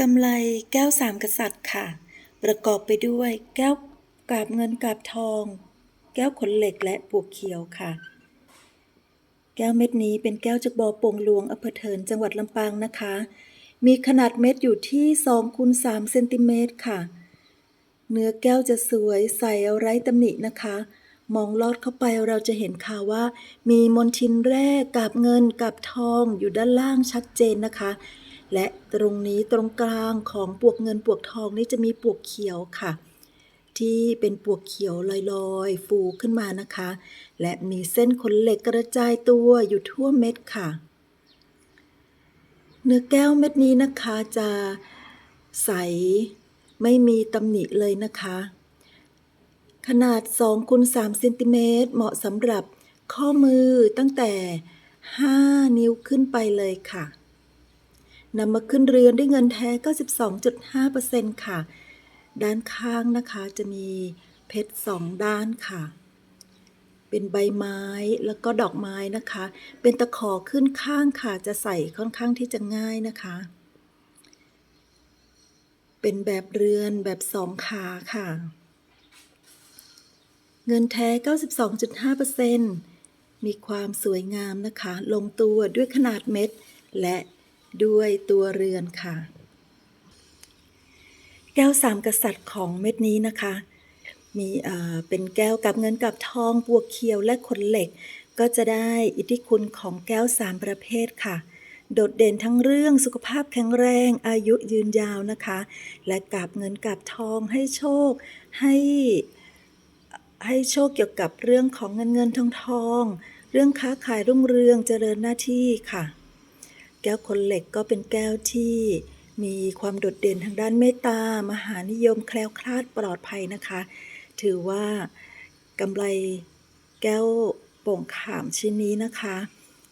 กำไลแก้วสามกษัตริย์ค่ะ ประกอบไปด้วยแก้วกาบเงินกาบทอง แก้วขนเหล็กและปวกเขียวค่ะ แก้วเม็ดนี้เป็นแก้วจากบ่อปงหลวงอำเภอเถินจังหวัดลำปางนะคะ มีขนาดเม็ดอยู่ที่2คูณ3เซนติเมตรค่ะ เนื้อแก้วจะสวยใสไร้ตำหนินะคะ มองลอดเข้าไปเราจะเห็นค่ะว่า มีมนทินแร่กาบเงินกาบทองอยู่ด้านล่างชัดเจนนะคะ และตรงนี้ตรงกลางของปวกเงินปวกทองนี่จะมีปวกเขียวค่ะ ที่เป็นปวกเขียวลอยๆ ฟูขึ้นมานะคะ และมีเส้นขนเหล็กกระจายตัวอยู่ทั่วเม็ดค่ะ เนื้อแก้วเม็ดนี้นะคะจะใสไม่มีตำหนิเลยนะคะ ขนาด2คูณ3เซนติเมตรเหมาะสำหรับข้อมือตั้งแต่ 5 นิ้วขึ้นไปเลยค่ะ นำมาขึ้นเรือนด้วยเงินแท้ 92.5%ค่ะ ด้านข้างนะคะจะมีเพชรสองด้านค่ะ เป็นใบไม้แล้วก็ดอกไม้นะคะ เป็นตะขอขึ้นข้างค่ะ จะใส่ค่อนข้างที่จะง่ายนะคะ เป็นแบบเรือนแบบสองขาค่ะ เงินแท้ 92.5%มีความสวยงามนะคะ ลงตัวด้วยขนาดเม็ดและ ด้วยตัวเรือนค่ะ แก้วสามกษัตริย์ของเม็ดนี้นะคะ มีเป็นแก้วกับเงินกับทองบวกเขียวและขนเหล็ก ก็จะได้อิทธิคุณของแก้วสามประเภทค่ะ โดดเด่นทั้งเรื่องสุขภาพแข็งแรง อายุยืนยาวนะคะ และกับเงินกับทองให้โชคให้ให้โชคเกี่ยวกับเรื่องของเงินเงินทองทอง เรื่องค้าขายรุ่งเรืองเจริญหน้าที่ค่ะ แก้วคนเหล็กก็เป็นแก้วที่มีความโดดเด่นทางด้านเมตตามหานิยมแคล้วคลาดปลอดภัยนะคะ ถือว่ากำไรแก้วโป่งขามชิ้นนี้นะคะ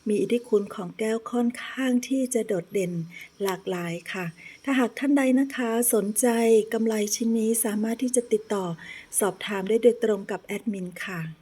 มีอิทธิคุณของแก้วค่อนข้างที่จะโดดเด่นหลากหลายค่ะ ถ้าหากท่านใดนะคะสนใจกำไรชิ้นนี้สามารถที่จะติดต่อสอบถามได้โดยตรงกับแอดมินค่ะ